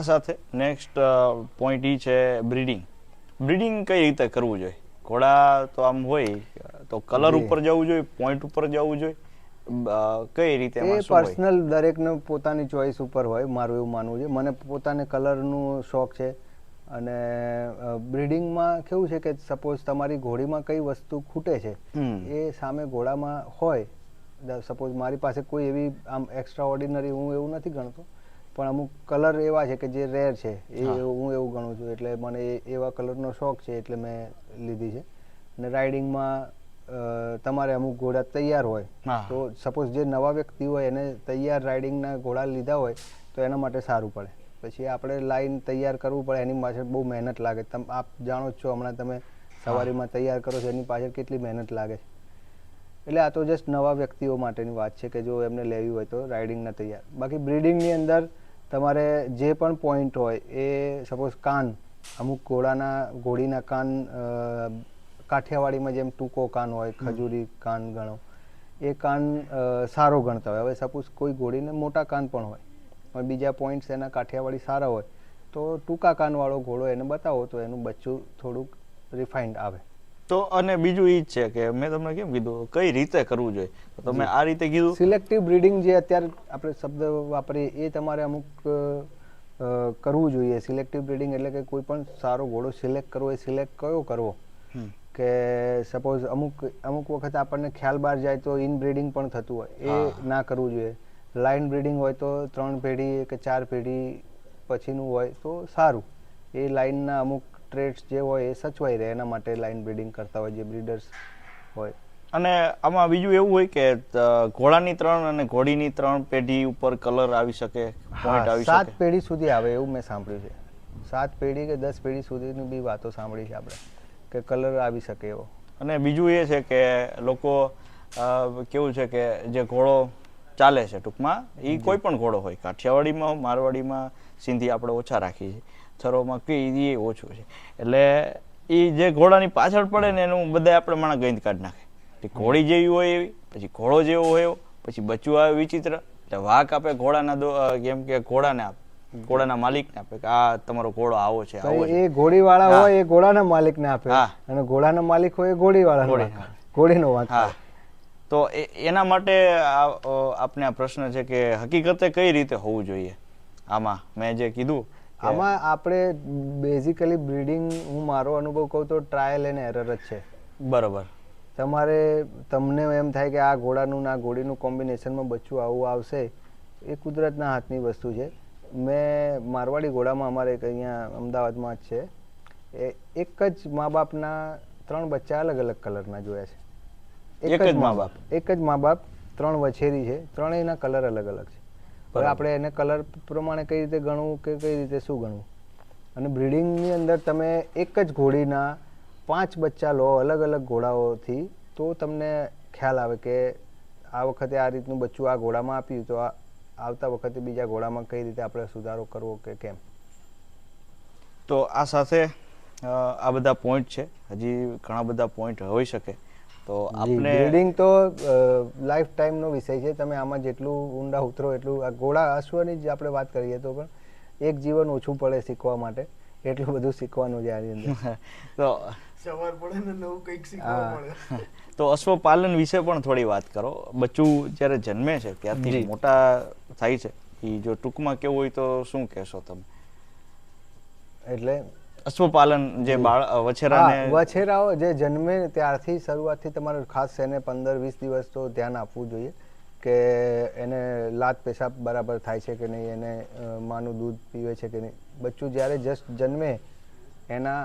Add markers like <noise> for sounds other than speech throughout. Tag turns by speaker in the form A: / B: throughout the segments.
A: આ સાથે next point ઈ છે બ્રીડિંગ બ્રીડિંગ કઈ રીતે કરવું જોઈએ? ઘોડા તો આમ હોય તો કલર ઉપર જવું જોઈએ પોઈન્ટ ઉપર જવું જોઈએ? કઈ રીતે
B: એ પર્સનલ દરેકને પોતાની ચોઈસ ઉપર હોય મારું એવું માનવું છે. મને પોતાને કલરનું શોખ છે. અને બ્રિડિંગમાં કેવું છે કે સપોઝ તમારી ઘોડીમાં કઈ વસ્તુ ખૂટે છે એ સામે ઘોડામાં હોય. સપોઝ મારી પાસે કોઈ એવી આમ એક્સ્ટ્રા ઓર્ડિનરી હું એવું નથી ગણતો. પણ અમુક કલર એવા છે કે જે રેર છે એ
A: હું.
B: એવું ગણું છું. એટલે મને એ- એવા કલરનો શોખ છે એટલે મેં લીધી છે. અને રાઇડિંગમાં તમારે અમુક ઘોડા તૈયાર હોય તો સપોઝ જે નવા વ્યક્તિ હોય એને તૈયાર રાઇડિંગના ઘોડા લીધા હોય તો એના માટે સારું પડે. પછી આપણે લાઈન તૈયાર કરવું પડે એની પાછળ બહુ મહેનત લાગે. તમે આપ જાણો જ છો હમણાં તમે સવારીમાં તૈયાર કરો છો એની પાછળ કેટલી મહેનત લાગે છે. એટલે આ તો જસ્ટ નવા વ્યક્તિઓ માટેની વાત છે કે જો એમને લેવી હોય તો રાઇડિંગના તૈયાર. બાકી બ્રિડિંગની અંદર તમારે જે પણ પોઈન્ટ હોય એ સપોઝ કાન અમુક ઘોડાના ઘોડીના કાન કાઠિયાવાડીમાં જેમ ટૂંકો કાન હોય ખજૂરી કાન ગણો એ કાન સારો ગણતા હોય. હવે સપોઝ કોઈ ઘોડીને મોટા કાન પણ હોય પણ બીજા પોઈન્ટ્સ એના કાઠિયાવાડી સારા હોય તો ટૂંકા કાનવાળો ઘોડો એને બતાવો તો એનું બચ્ચું થોડુંક રિફાઇન્ડ આવે.
A: તો અને બીજું જ છે કે મેં તમને કેમ કીધું કઈ રીતે કરવું જોઈએ? તો તમે આ રીતે કીધું.
B: સિલેક્ટિવ બ્રીડિંગ જે અત્યારે આપણે શબ્દ વાપરીએ એ તમારે અમુક કરવું જોઈએ. સિલેક્ટિવ બ્રીડિંગ એટલે કે કોઈ પણ સારો ઘોડો સિલેક્ટ કરવો એ સિલેક્ટ કયો કરવો? કે સપોઝ અમુક અમુક વખત આપણને ખ્યાલ બહાર જાય તો ઇન બ્રીડિંગ પણ થતું હોય. એ ના કરવું જોઈએ. લાઇન બ્રીડિંગ હોય તો ત્રણ પેઢી કે ચાર પેઢી પછીનું હોય તો સારું. એ લાઇનના અમુક ટ્રેડ્સ જે હોય એ સચવાઈ રહે એના માટે લાઇન બ્રીડિંગ કરતા હોય જે બ્રીડર્સ હોય.
A: અને આમાં બીજું એવું હોય કે ઘોડાની ત્રણ અને ઘોડીની ત્રણ પેઢી ઉપર કલર આવી શકે
B: સાત પેઢી સુધી આવે એવું મેં સાંભળ્યું છે. સાત પેઢી કે દસ પેઢી સુધીની બી વાતો સાંભળી છે આપણે કે કલર આવી શકે એવો.
A: અને બીજું એ છે કે લોકો કેવું છે કે જે ઘોડો ચાલે છે ટૂંકમાં એ કોઈ પણ ઘોડો હોય. કાઠિયાવાડીમાં મારવાડીમાં સિંધી આપણે ઓછા રાખીએ છીએ થરોમાં કે એ ઓછું છે. એટલે એ જે ઘોડાની પાછળ પડે ને એનું બધા આપણે માણસ ગંધ કાઢી નાખે. ઘોડી જેવી હોય એવી પછી ઘોડો જેવો હોય એવો પછી બચ્ચું આવે વિચિત્ર એટલે વાક આપે ઘોડાના કેમ કે ઘોડાને આપે ઘોડાના માલિકને આપે કે આ તમારો ઘોડો આવો છે આવો
B: એ ઘોડી વાળા હોય એ ઘોડાના માલિકને આપે. અને ઘોડાના માલિક હોય એ ઘોડી વાળા
A: ઘોડી.
B: ઘોડીનો વાંક
A: હા. તો એના માટે આપને આ પ્રશ્ન છે કે હકીકતે કઈ રીતે હોવું જોઈએ? આમાં મેં જે કીધું
B: આમાં આપણે બેઝિકલી બ્રીડિંગ હું મારો અનુભવ કહું તો ટ્રાયલ એન્ડ એરર જ છે.
A: બરોબર.
B: તમારે તમને એમ થાય કે આ ઘોડાનું ના આ ઘોડીનું કોમ્બિનેશનમાં બચ્ચું આવું આવશે એ કુદરતના હાથની વસ્તુ છે. મેં મારવાડી ઘોડામાં અમારે એક અહીંયા અમદાવાદમાં જ છે. એ એક જ મા બાપના ત્રણ બચ્ચા અલગ અલગ કલરના જોયા છે.
A: એક જ મા બાપ?
B: એક જ મા બાપ ત્રણ વછેરી છે. ત્રણેયના કલર અલગ અલગ છે. હવે આપણે એને કલર પ્રમાણે કઈ રીતે ગણવું કે કઈ રીતે શું ગણવું? અને બ્રિડિંગની અંદર તમે એક જ ઘોડીના પાંચ બચ્ચા લો અલગ અલગ ઘોડાઓથી તો તમને ખ્યાલ આવે કે આ વખતે આ રીતનું બચ્ચું આ ઘોડામાં આપ્યું તો આ આવતા વખતે બીજા ઘોડામાં કઈ રીતે આપણે સુધારો કરવો કે કેમ?
A: તો આ સાથે આ બધા પોઈન્ટ છે. હજી ઘણા બધા પોઈન્ટ હોઈ શકે. તો આપણે
B: બ્રીડિંગ તો લાઈફ ટાઈમનો વિષય છે. તમે આમાં જેટલું ઊંડા ઉતરો એટલું આ ઘોડા અશ્વની જ આપણે વાત કરીએ તો પણ એક જીવન ઓછું પડે શીખવા માટે. એટલું બધું શીખવાનું છે આની અંદર. <laughs>
A: તો
C: સવાર પડે ને નવું કંઈક શીખવા
B: હા.
C: મળે. <laughs>
A: તો અશ્વપાલન વિશે પણ થોડી વાત કરો. બચ્ચું જ્યારે જન્મે છે ત્યારથી મોટા થાય છે. એ જો ટૂંકમાં કેવું હોય તો શું કહેશો તમે?
B: એટલે
A: અશ્વપાલન જે બાળ
B: વછેરા
A: વછેરાને
B: વછેરાઓ જે જન્મે ત્યારથી શરૂઆતથી તમારે ખાસ એને પંદર વીસ દિવસ તો ધ્યાન આપવું જોઈએ કે એને લાત પેશાબ બરાબર થાય છે કે નહીં એને માનું દૂધ પીવે છે કે નહીં. બચ્ચું જ્યારે જસ્ટ જન્મે એના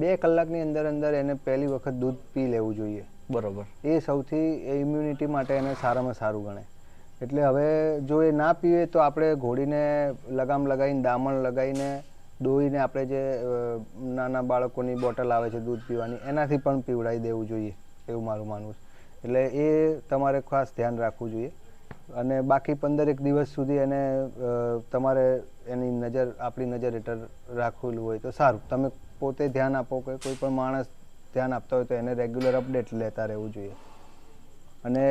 B: બે કલાકની અંદર અંદર એને પહેલી વખત દૂધ પી લેવું જોઈએ.
A: બરોબર.
B: એ સૌથી ઇમ્યુનિટી માટે એને સારામાં સારું ગણે. એટલે હવે જો એ ના પીવે તો આપણે ઘોડીને લગામ લગાવીને દામણ લગાવીને દોઈને આપણે જે નાના બાળકોની બોટલ આવે છે દૂધ પીવાની, એનાથી પણ પીવડાવી દેવું જોઈએ, એવું મારું માનવું છે. એટલે એ તમારે ખાસ ધ્યાન રાખવું જોઈએ. અને બાકી પંદરેક દિવસ સુધી એને તમારે એની નજર, આપણી નજર હેઠળ રાખેલું હોય તો સારું. તમે પોતે ધ્યાન આપો કે કોઈ પણ માણસ ધ્યાન આપતા હોય તો એને રેગ્યુલર અપડેટ લેતા રહેવું જોઈએ. અને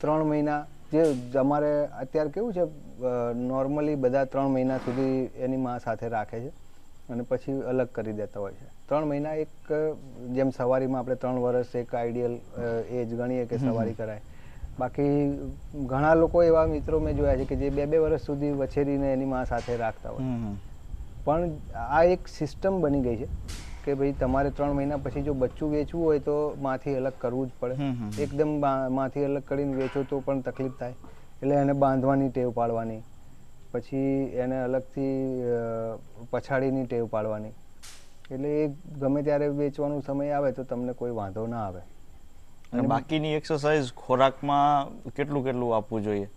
B: ત્રણ મહિના, જે અમારે અત્યારે કેવું છે નોર્મલી બધા ત્રણ મહિના સુધી એની મા સાથે રાખે છે. અને પછી અલગ કરી દેતા હોય છે. ત્રણ મહિના એક જેમ સવારીમાં આપણે ત્રણ વર્ષ એક આઈડિયલ એજ ગણીએ કે સવારી કરાય. બાકી ઘણા લોકો એવા મિત્રો મેં જોયા છે કે જે બે બે વર્ષ સુધી વછેરીને એની મા સાથે રાખતા હોય. પણ આ એક સિસ્ટમ બની ગઈ છે કે ભાઈ તમારે ત્રણ મહિના પછી જો બચ્ચું વેચવું હોય તો માંથી અલગ કરવું જ પડે. એકદમમાંથી અલગ કરીને વેચો તો પણ તકલીફ થાય. એટલે એને બાંધવાની ટેવ પાડવાની. પછી એને અલગથી પછાડીની ટેવ પાડવાની. એટલે એ ગમે ત્યારે વેચવાનો સમય આવે તો તમને કોઈ વાંધો ના આવે.
A: અને બાકીની એક્સરસાઇઝ ખોરાકમાં કેટલું કેટલું આપવું જોઈએ?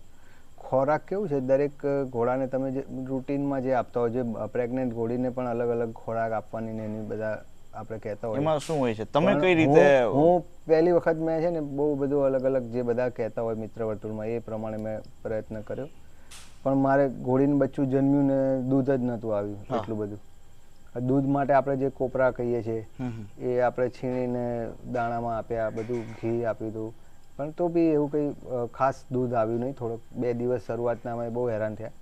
B: ખોરાક કેવું છે? દરેક ઘોડાને તમે જે રૂટીનમાં જે આપતા હોય જે પ્રેગ્નેન્ટ ઘોડીને પણ અલગ અલગ ખોરાક આપવાની ને એની બધા આપણે કહેતા હોય.
A: એમાં શું હોય છે? તમે કઈ રીતે
B: હું- પહેલી વખત મેં છે ને બહુ બધું અલગ અલગ જે બધા કહેતા હોય મિત્ર વર્તુળમાં એ પ્રમાણે મેં પ્રયત્ન કર્યો. પણ મારે ઘોડીનું બચ્ચું જન્મ્યું ને દૂધ જ નહોતું આવ્યું એટલું બધું. દૂધ માટે આપણે જે કોપરા કહીએ છીએ. એ આપણે છીણીને દાણામાં આપ્યા બધું ઘી આપ્યું હતું. પણ તો બી એવું કંઈ ખાસ દૂધ આવ્યું નહીં. થોડોક બે દિવસ શરૂઆતના અમે બહુ હેરાન થયા.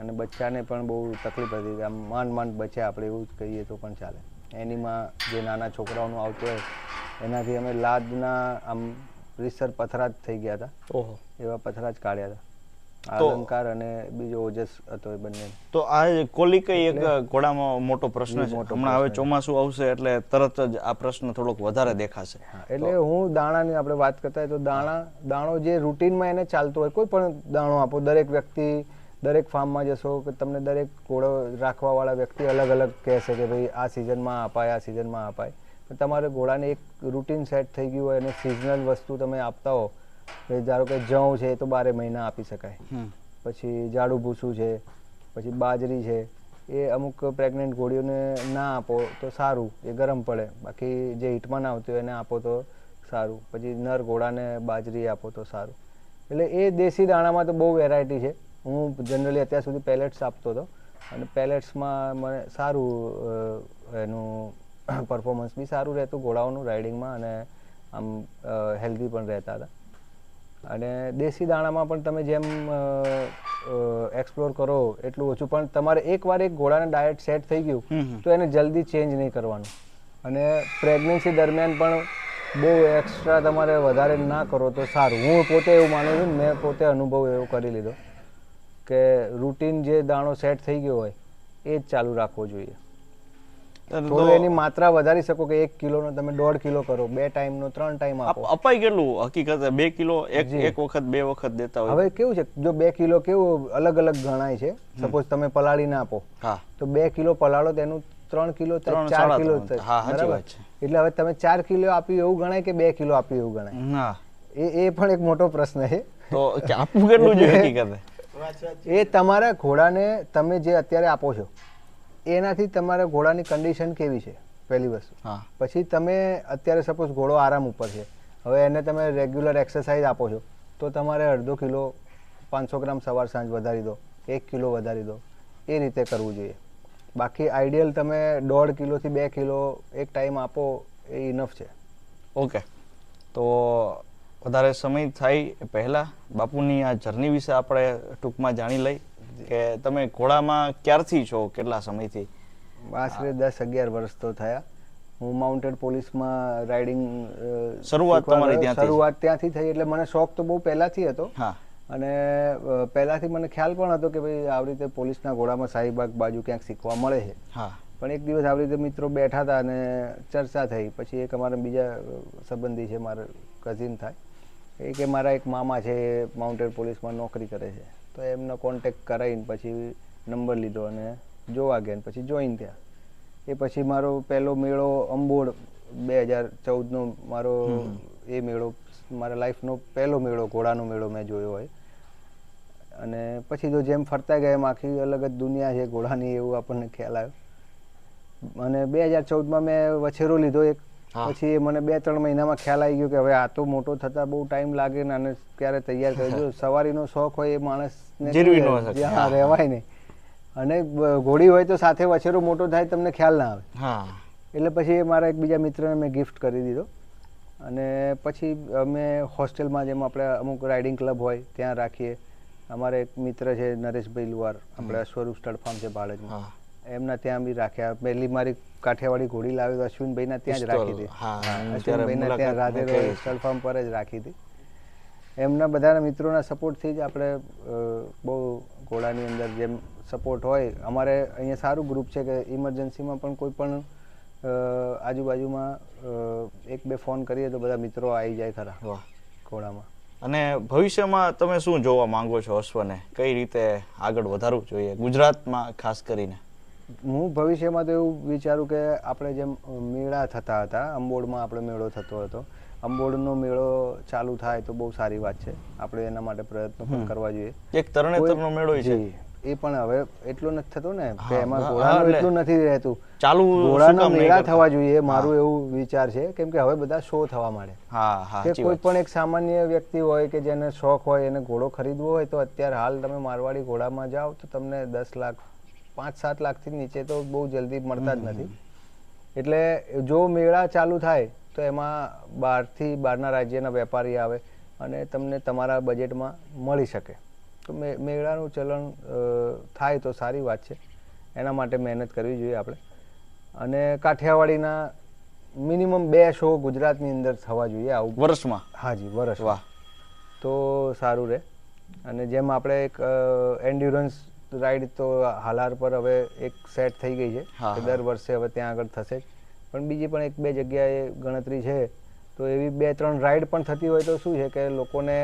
B: અને બચ્ચાને પણ બહુ તકલીફ હતી. આમ માંડ માંડ બચ્ચા આપણે એવું જ કહીએ તો પણ ચાલે. એનીમાં જે નાના છોકરાઓનું આવતું હોય એનાથી અમે લાદના આમ રીસર પથરા જ થઈ ગયા હતા.
A: ઓહો.
B: એવા પથરા જ કાઢ્યા હતા. અલંકાર અને બીજો ઓજસ હતો એ બંને.
A: તો આ કોલી કઈ એક ઘોડામાં મોટો પ્રશ્ન છે. હમણાં હવે ચોમાસું આવશે એટલે તરત જ આ પ્રશ્ન થોડોક વધારે દેખાશે.
B: એટલે હું દાણાની આપણે વાત કરતા તો દાણા દાણો જે રૂટીનમાં એને ચાલતો હોય કોઈ પણ દાણો આપો દરેક વ્યક્તિ દરેક ફાર્મમાં જશો કે તમને દરેક ઘોડો રાખવાવાળા વ્યક્તિ અલગ અલગ કહેશે કે ભાઈ આ સિઝનમાં અપાય આ સિઝનમાં અપાય. તમારે ઘોડાને એક રૂટીન સેટ થઈ ગયું હોય અને સિઝનલ વસ્તુ તમે આપતા હો ધારો કે જવ છે તો બારે મહિના આપી શકાય. પછી જાડું ભૂસું છે પછી બાજરી છે એ અમુક પ્રેગ્નન્ટ ઘોડીઓને ના આપો તો સારું એ ગરમ પડે. બાકી જે હીટમાં ના આવતી હોય એને આપો તો સારું. પછી નર ઘોડાને બાજરી આપો તો સારું. એટલે એ દેશી દાણામાં તો બહુ વેરાયટી છે. હું જનરલી અત્યાર સુધી પેલેટ્સ આપતો હતો. અને પેલેટ્સમાં મને સારું એનું <coughs> પરફોર્મન્સ બી સારું રહેતું ઘોડાઓનું રાઇડિંગમાં અને આમ હેલ્ધી પણ રહેતા હતા. અને દેશી દાણામાં પણ તમે જેમ એક્સપ્લોર કરો એટલું ઓછું. પણ તમારે એકવાર એક ઘોડાને ડાયટ સેટ થઈ. ગયું તો એને જલ્દી ચેન્જ નહીં કરવાનું. અને પ્રેગ્નન્સી દરમિયાન પણ બહુ એક્સ્ટ્રા તમારે વધારે ના કરો તો સારું. હું પોતે એવું માનું છું મેં પોતે અનુભવ એવો કરી લીધો કે રૂટીન જે દાણો સેટ થઈ ગયો હોય એ જ ચાલુ રાખવો જોઈએ. થોડું એની માત્રા વધારી શકો કે એક કિલોનો તમે દોઢ કિલો કરો બે ટાઈમનો ત્રણ ટાઈમ આપો.
A: અપાય કેટલું? હકીકત બે કિલો એક એક વખત બે વખત દેતા હોય.
B: હવે કેવું છે? જો બે કિલો કેવું અલગ અલગ ગણાય છે. સપોઝ તમે પલાળીને આપો.
A: હા.
B: તો બે કિલો પલાળો તેનું ત્રણ કિલો ચાર કિલો બરાબર? એટલે હવે તમે ચાર કિલો આપ્યું એવું ગણાય કે બે કિલો આપ્યું એવું ગણાય? એ એ પણ એક મોટો પ્રશ્ન છે.
A: તો આપવું કેટલું જોઈએ હકીકત?
B: એ તમારા ઘોડાને તમે જે અત્યારે આપો છો એનાથી તમારા ઘોડાની કન્ડિશન કેવી છે? પહેલી વસ્તુ.
A: હા.
B: પછી તમે અત્યારે સપોઝ ઘોડો આરામ ઉપર છે. હવે એને તમે રેગ્યુલર એક્સરસાઇઝ આપો છો. તો તમારે અડધો કિલો પાંચસો ગ્રામ સવાર સાંજ વધારી દો. એક કિલો વધારી દો. એ રીતે કરવું જોઈએ. બાકી આઈડિયલ તમે દોઢ કિલોથી બે કિલો એક ટાઈમ આપો એ ઇનફ છે.
A: ઓકે. તો વધારે સમય થાય પહેલાં બાપુની આ જર્ની વિશે આપણે ટૂંકમાં જાણી લઈ. કે તમે ઘોડામાં ક્યારથી છો? કેટલા સમયથી?
B: આશરે દસ અગિયાર વર્ષ તો થયા. હું માઉન્ટેડ પોલીસમાં રાઇડિંગ
A: શરૂઆત તમારી ત્યાંથી
B: શરૂઆત ત્યાંથી થઈ એટલે મને શોખ તો બહુ પહેલાથી હતો. અને પહેલાથી મને ખ્યાલ પણ હતો કે ભાઈ આવી રીતે પોલીસના ઘોડામાં શાહીબાગ બાજુ ક્યાંક શીખવા મળે છે.
A: હા.
B: પણ એક દિવસ આવી રીતે મિત્રો બેઠા હતા અને ચર્ચા થઈ. પછી એક અમારા બીજા સંબંધી છે મારા કઝિન થાય. એ કે મારા એક મામા છે માઉન્ટેડ પોલીસમાં નોકરી કરે છે. તો એમનો કોન્ટેક્ટ કરાવીને પછી નંબર લીધો અને જોવા ગયા પછી જોઈન થયા. એ પછી મારો પહેલો મેળો અંબોડ બે હજાર ચૌદનો મારો એ મેળો મારા લાઈફનો પહેલો મેળો ઘોડાનો મેળો મેં જોયો હોય. અને પછી તો જેમ ફરતા ગયા એમ આખી અલગ જ દુનિયા છે ઘોડાની એવું આપણને ખ્યાલ આવ્યો અને બે હજાર ચૌદમાં મેં વછેરો લીધો એક. પછી મને બે ત્રણ મહિનામાં ખ્યાલ આવી ગયો કે હવે આ તો મોટો થતા બહુ ટાઈમ લાગે ને અને ક્યારે તૈયાર કરી જો <laughs> સવારીનો શોખ હોય એ માણસને રહેવાય નહીં. અને ઘોડી હોય તો સાથે વછેરો મોટો થાય તમને ખ્યાલ ના આવે. એટલે પછી એ મારા એક બીજા મિત્રને મેં ગિફ્ટ કરી દીધો. અને પછી અમે હોસ્ટેલમાં જેમ આપણે અમુક રાઇડિંગ ક્લબ હોય ત્યાં રાખીએ. અમારે એક મિત્ર છે નરેશભાઈ લુવાર આપણે સ્વરૂપ સ્ટડ ફાર્મ છે ભાડજમાં. એમના ત્યાં બી રાખ્યા. પહેલી મારી કાઠિયાવાડી ઘોડી લાવી તો અશ્વિનભાઈના ત્યાં જ રાખી હતી. અશ્વિનભાઈના ત્યાં રાધે
A: મેં
B: ફાર્મ પર જ રાખી હતી. એમના બધાના મિત્રોના સપોર્ટથી જ આપણે બહુ ઘોડાની અંદર જેમ સપોર્ટ હોય. અમારે અહીંયા સારું ગ્રુપ છે કે ઇમરજન્સીમાં પણ કોઈ પણ આજુબાજુમાં એક બે ફોન કરીએ તો બધા મિત્રો આવી જાય ખરા ઘોડામાં.
A: અને ભવિષ્યમાં તમે શું જોવા માંગો છો અશ્વને? કઈ રીતે આગળ વધારવું જોઈએ? ગુજરાતમાં ખાસ કરીને.
B: હું ભવિષ્યમાં તો એવું વિચારું કે આપણે જેમ મેળા થતા હતા અંબોડમાં આપણે મેળો થતો હતો અંબોડનો મેળો ચાલુ થાય તો બહુ સારી વાત છે. આપણે એના માટે પ્રયત્નો પણ કરવા જોઈએ.
A: એક તરણેતરનો મેળો છે.
B: એ પણ હવે એટલો નથી થતો ને કે એમાં ઘોડાનું
A: એટલું
B: નથી રહેતું.
A: ચાલુ
B: ઘોડાના મેળા થવા જોઈએ મારું એવું વિચાર છે કેમ કે હવે બધા શો થવા માંડે. કે કોઈ પણ એક સામાન્ય વ્યક્તિ હોય કે જેને શોખ હોય એને ઘોડો ખરીદવો હોય તો અત્યારે હાલ તમે મારવાડી ઘોડામાં જાઓ તો તમને દસ લાખ પાંચ સાત લાખથી નીચે તો બહુ જલ્દી મળતા જ નથી. એટલે જો મેળા ચાલુ થાય તો એમાં બહારથી બહારના રાજ્યના વેપારી આવે અને તમને તમારા બજેટમાં મળી શકે. તો મે- મેળાનું ચલણ થાય તો સારી વાત છે. એના માટે મહેનત કરવી જોઈએ આપણે. અને કાઠિયાવાડીના મિનિમમ બે શો ગુજરાતની અંદર થવા જોઈએ આવું.
A: વર્ષમાં?
B: હાજી વર્ષ
A: વાહ.
B: તો સારું રહે અને જેમ આપણે એક એન્ડ્યુરન્સ રાઈડ તો હાલાર પર હવે એક સેટ થઈ ગઈ છે કે દર વર્ષે હવે ત્યાં આગળ થશે જ. પણ બીજી પણ એક બે જગ્યાએ ગણતરી છે. તો એવી બે ત્રણ રાઈડ પણ થતી હોય તો શું છે કે લોકોને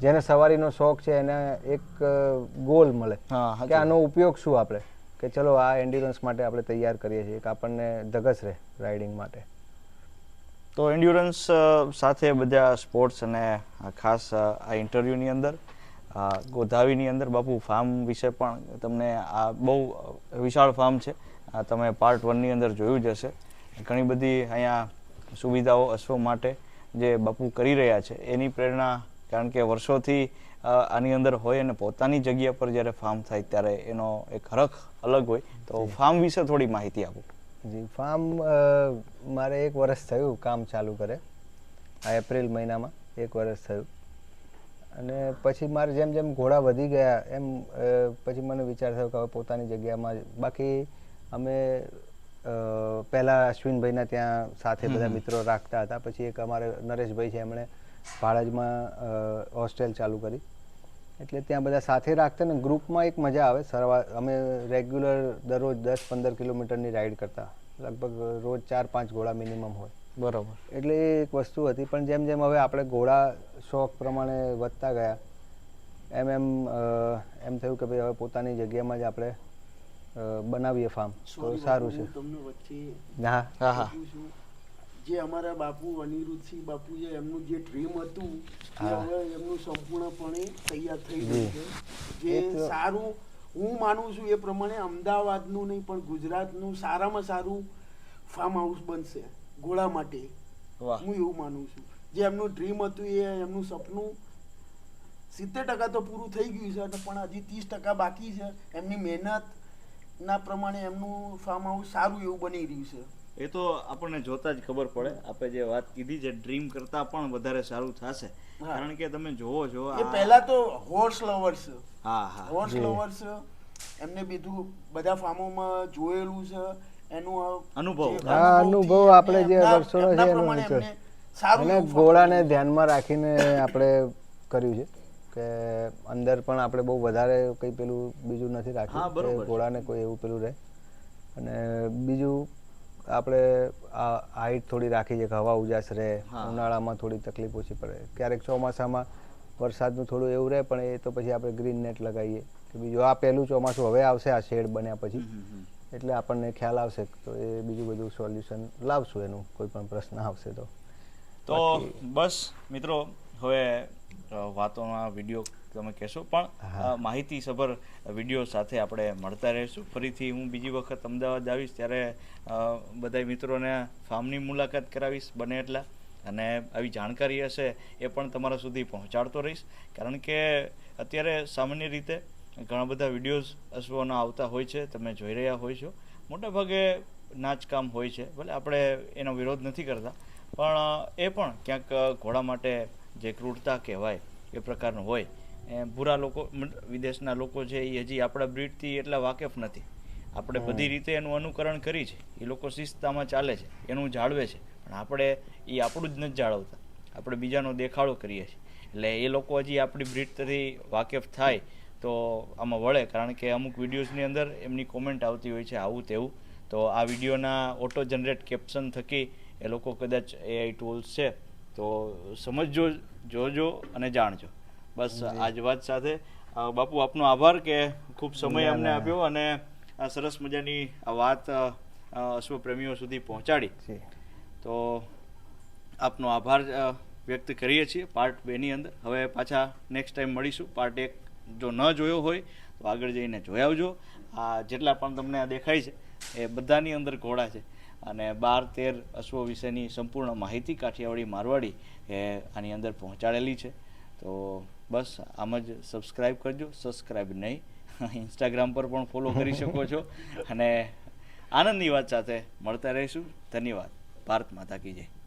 B: જેને સવારીનો શોખ છે એને એક ગોલ મળે. કે આનો ઉપયોગ શું આપણે? કે ચલો આ એન્ડ્યુરન્સ માટે આપણે તૈયાર કરીએ છીએ કે આપણને ધગસ રહે રાઇડિંગ માટે.
A: તો એન્ડ્યુરન્સ સાથે બધા સ્પોર્ટ્સ અને ખાસ આ ઇન્ટરવ્યૂની અંદર ગોધાવીની અંદર બાપુ ફાર્મ વિશે પણ તમને આ બહુ વિશાળ ફાર્મ છે. આ તમે પાર્ટ વનની અંદર જોયું જ હશે. ઘણી બધી અહીંયા સુવિધાઓ અશ્વ માટે જે બાપુ કરી રહ્યા છે એની પ્રેરણા કારણ કે વર્ષોથી આની અંદર હોય અને પોતાની જગ્યા પર જ્યારે ફાર્મ થાય ત્યારે એનો એક હરખ અલગ હોય. તો ફાર્મ વિશે થોડી માહિતી આપો.
B: જી ફાર્મ મારે એક વર્ષ થયું કામ ચાલુ કરે. આ એપ્રિલ મહિનામાં એક વર્ષ થયું. અને પછી મારે જેમ જેમ ઘોડા વધી ગયા એમ પછી મને વિચાર થયો કે હવે પોતાની જગ્યામાં બાકી અમે પહેલાં અશ્વિનભાઈના ત્યાં સાથે બધા મિત્રો રાખતા હતા. પછી એક અમારે નરેશભાઈ છે એમણે ભાડજમાં હોસ્ટેલ ચાલુ કરી. એટલે ત્યાં બધા સાથે રાખતા ને ગ્રુપમાં એક મજા આવે. સરવા અમે રેગ્યુલર દરરોજ દસ પંદર કિલોમીટરની રાઈડ કરતા. લગભગ રોજ ચાર પાંચ ઘોડા મિનિમમ હોય.
A: બરાબર.
B: એટલે એ એક વસ્તુ હતી પણ જેમ જેમ હવે આપણે ઘોડા શોખ પ્રમાણે વધતા ગયા એમ એમ એમ થયું કે ભાઈ હવે પોતાની જગ્યામાં જ આપણે બનાવીએ ફાર્મ તો સારું છે.
C: તમને વચ્ચે
B: હા.
A: હા હા.
C: જે અમારા બાપુ અનિરુદ્ધસિંહ બાપુ જે એમનું જે ડ્રીમ હતું એ હવે એમનું સંપૂર્ણપણે તૈયાર થઈ ગયું છે. જે સારું હું માનું છું એ પ્રમાણે અમદાવાદનું નહીં પણ ગુજરાતનું સારામાં સારું ફાર્મ હાઉસ બનશે. ઘોડા માટે. હું એવું માનું છું. જે એમનું ડ્રીમ હતું એ એમનું સપનું સિત્તેર ટકા તો પૂરું થઈ ગયું છે પણ હજી ત્રીસ ટકા બાકી છે. એમની મહેનત ના પ્રમાણે એમનું ફાર્મ હાઉસ સારું એવું બની રહ્યું છે.
A: એ તો આપણને જોતા જ ખબર પડે. આપણે જે વાત કીધી છે ડ્રીમ કરતા પણ વધારે સારું થશે. કારણ કે તમે જોવો છો
C: એ પહેલા તો હોર્સ લવર્સ
A: હા હા.
C: હોર્સ. લવર્સ એમને બીજું બધા ફાર્મોમાં જોયેલું છે. એનું
A: અનુભવ.
B: હા, અનુભવ આપણે જે વર્ષોનો છે એનો
C: સારું
B: અને
C: બન્યું.
B: ધ્યાનમાં રાખીને આપણે કર્યું છે કે અંદર પણ આપણે બહુ વધારે કંઈ પેલું બીજું નથી રાખ્યું ગોળાને
A: છે.
B: કોઈ એવું પેલું રહે અને બીજું આપણે આ હાઈટ થોડી રાખી છે કે હવા ઉજાસ રહે ઉનાળામાં થોડી તકલીફ ઓછી પડે ક્યારેક ચોમાસામાં વરસાદનું થોડું એવું રહે પણ એ તો પછી આપણે ગ્રીન નેટ લગાવીએ કે બીજું આ પહેલું ચોમાસું હવે આવશે આ શેડ બન્યા પછી. એટલે આપણને ખ્યાલ આવશે તો એ બીજું બધું સોલ્યુશન લાવશું એનું. કોઈ પણ પ્રશ્ન આવશે તો.
A: તો બસ મિત્રો હવે વાતોમાં વીડિયો તમે કહેશો પણ માહિતી માહિતીસભર વીડિયો સાથે આપણે મળતા રહીશું. ફરીથી હું બીજી વખત અમદાવાદ આવીશ ત્યારે બધા મિત્રોને ફાર્મની મુલાકાત કરાવીશ બને એટલા. અને આવી જાણકારી હશે એ પણ તમારા સુધી પહોંચાડતો રહીશ. કારણ કે અત્યારે સામાન્ય રીતે ઘણા બધા વિડીયોઝ અશ્વના આવતા હોય છે તમે જોઈ રહ્યા હોય છો. મોટાભાગે નાચકામ હોય છે ભલે આપણે એનો વિરોધ નથી કરતા પણ એ પણ ક્યાંક ઘોડા માટે જે ક્રૂરતા કહેવાય એ પ્રકારનું હોય. એ ભૂરા લોકો વિદેશના લોકો છે એ હજી આપણા બ્રીડથી એટલા વાકેફ નથી. આપણે બધી રીતે એનું અનુકરણ કરી છે. એ લોકો શિસ્તતામાં ચાલે છે એનું જાળવે છે પણ આપણે એ આપણું જ નથી જાળવતા. આપણે બીજાનો દેખાડો કરીએ છીએ. એટલે એ લોકો હજી આપણી બ્રીડથી વાકેફ થાય તો આમાં વળે કારણ કે અમુક વિડીયોઝની અંદર એમની કોમેન્ટ આવતી હોય છે આવું તેવું. તો આ વિડીયોના ઓટો જનરેટ કેપ્શન થકી એ લોકો કદાચ એઆઈ ટૂલ્સ છે તો સમજજો જોજો અને જાણજો. બસ આજ વાત સાથે. બાપુ આપનો આભાર કે ખૂબ સમય અમને આપ્યો અને આ સરસ મજાની આ વાત અશ્વપ્રેમીઓ સુધી પહોંચાડી.
B: જી.
A: તો આપનો આભાર વ્યક્ત કરીએ છીએ પાર્ટ બેની અંદર. હવે પાછા નેક્સ્ટ ટાઈમ મળીશું. પાર્ટ એક જો ન જોયો હોય, તો આગળ જઈને જોઈ આવજો. આ જેટલા પણ તમને આ દેખાય છે, એ બધાની અંદર ઘોડા છે. અને બાર તેર અશ્વો વિશેની સંપૂર્ણ માહિતી કાઠિયાવાડી મારવાડી એ આની અંદર પહોંચાડેલી છે. તો બસ, આમ જ સબસ્ક્રાઈબ કરજો. સબસ્ક્રાઈબ નહીં ઇન્સ્ટાગ્રામ પર પણ ફોલો કરી શકો છો. અને આનંદની વાત સાથે મળતા રહીશું. ધન્યવાદ. ભારત માતા કી જય.